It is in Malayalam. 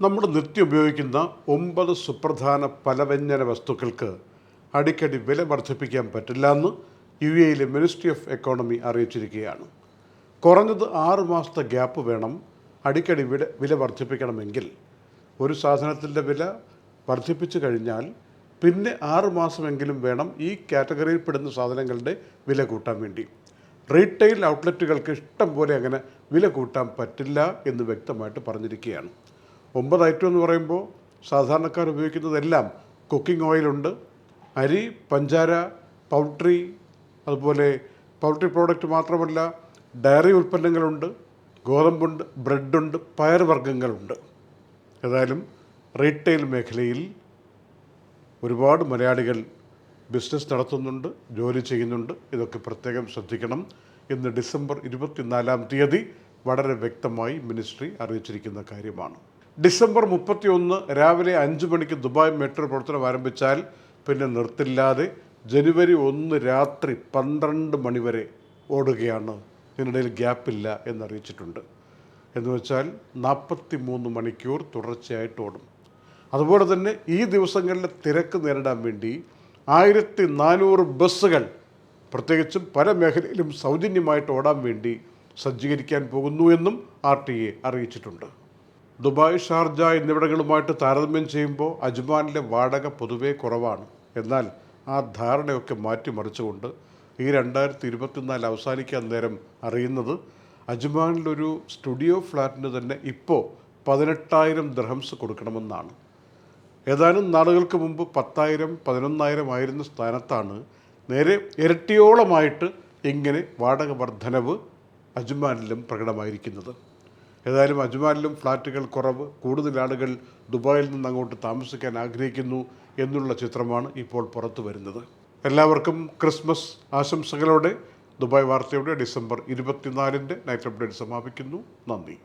നമ്മൾ നിത്യം ഉപയോഗിക്കുന്ന ഒമ്പത് സുപ്രധാന പലവ്യഞ്ജന വസ്തുക്കൾക്ക് അടിക്കടി വില വർദ്ധിപ്പിക്കാൻ പറ്റില്ല എന്ന് യു എയിലെ മിനിസ്ട്രി ഓഫ് എക്കോണമി അറിയിച്ചിരിക്കുകയാണ്. കുറഞ്ഞത് ആറ് മാസത്തെ ഗ്യാപ്പ് വേണം അടിക്കടി വില വില വർദ്ധിപ്പിക്കണമെങ്കിൽ. ഒരു സാധനത്തിന്റെ വില വർദ്ധിപ്പിച്ചു കഴിഞ്ഞാൽ പിന്നെ ആറ് മാസമെങ്കിലും വേണം ഈ കാറ്റഗറിയിൽപ്പെടുന്ന സാധനങ്ങളുടെ വില കൂട്ടാൻ വേണ്ടി. റീറ്റെയിൽ ഔട്ട്ലെറ്റുകൾക്ക് ഇഷ്ടം പോലെ അങ്ങനെ വില കൂട്ടാൻ പറ്റില്ല എന്ന് വ്യക്തമായിട്ട് പറഞ്ഞിരിക്കുകയാണ്. ഒമ്പത് ഐറ്റം എന്ന് പറയുമ്പോൾ സാധാരണക്കാർ ഉപയോഗിക്കുന്നതെല്ലാം കുക്കിംഗ് ഓയിലുണ്ട് അരി പഞ്ചാര പൗൾട്രി അതുപോലെ പൗൾട്രി പ്രോഡക്റ്റ് മാത്രമല്ല ഡയറി ഉൽപ്പന്നങ്ങളുണ്ട് ഗോതമ്പുണ്ട് ബ്രെഡുണ്ട് പയർവർഗങ്ങളുണ്ട് ഏതായാലും റീറ്റെയിൽ മേഖലയിൽ ഒരുപാട് മലയാളികൾ ബിസിനസ് നടത്തുന്നുണ്ട് ജോലി ചെയ്യുന്നുണ്ട്. ഇതൊക്കെ പ്രത്യേകം ശ്രദ്ധിക്കണം. ഇന്ന് ഡിസംബർ ഇരുപത്തിനാലാം തീയതി വളരെ വ്യക്തമായി മിനിസ്ട്രി അറിയിച്ചിരിക്കുന്ന കാര്യമാണ്. ഡിസംബർ മുപ്പത്തിയൊന്ന് രാവിലെ അഞ്ച് മണിക്ക് ദുബായ് മെട്രോ പ്രവർത്തനം ആരംഭിച്ചാൽ പിന്നെ നിർത്തില്ലാതെ ജനുവരി ഒന്ന് രാത്രി പന്ത്രണ്ട് മണിവരെ ഓടുകയാണ്. ഇതിനിടയിൽ ഗ്യാപ്പില്ല എന്നറിയിച്ചിട്ടുണ്ട്. എന്ന് വെച്ചാൽ നാൽപ്പത്തി മൂന്ന് മണിക്കൂർ തുടർച്ചയായിട്ട് ഓടും. അതുപോലെ തന്നെ ഈ ദിവസങ്ങളിലെ തിരക്ക് നേരിടാൻ വേണ്ടി ആയിരത്തി നാനൂറ് ബസ്സുകൾ പ്രത്യേകിച്ചും പല മേഖലയിലും സൗജന്യമായിട്ട് ഓടാൻ വേണ്ടി സജ്ജീകരിക്കാൻ പോകുന്നു എന്നും ആർ ടി എ അറിയിച്ചിട്ടുണ്ട്. ദുബായ് ഷാർജ എന്നിവിടങ്ങളുമായിട്ട് താരതമ്യം ചെയ്യുമ്പോൾ അജ്മാനിലെ വാടക പൊതുവേ കുറവാണ്. എന്നാൽ ആ ധാരണയൊക്കെ മാറ്റിമറിച്ചുകൊണ്ട് ഈ രണ്ടായിരത്തി ഇരുപത്തിനാല് അവസാനിക്കാൻ നേരം അറിയുന്നത് അജ്മാനിലൊരു സ്റ്റുഡിയോ ഫ്ലാറ്റിന് തന്നെ ഇപ്പോൾ പതിനെട്ടായിരം ദർഹംസ് കൊടുക്കണമെന്നാണ്. ഏതാനും നാളുകൾക്ക് മുമ്പ് പത്തായിരം പതിനൊന്നായിരം ആയിരുന്ന സ്ഥാനത്താണ് നേരെ ഇരട്ടിയോളമായിട്ട് ഇങ്ങനെ വാടക വർധനവ് അജ്മാനിലും പ്രകടമായിരിക്കുന്നത്. ഏതായാലും അജ്മാനിലും ഫ്ലാറ്റുകൾ കുറവ്. കൂടുതൽ ആളുകൾ ദുബായിൽ നിന്ന് അങ്ങോട്ട് താമസിക്കാൻ ആഗ്രഹിക്കുന്നു എന്നുള്ള ചിത്രമാണ് ഇപ്പോൾ പുറത്തു വരുന്നത്. എല്ലാവർക്കും ക്രിസ്മസ് ആശംസകളോടെ ദുബായ് വാർത്തയുടെ ഡിസംബർ ഇരുപത്തിനാലിന്റെ നൈറ്റ് അപ്ഡേറ്റ് സമാപിക്കുന്നു. നന്ദി.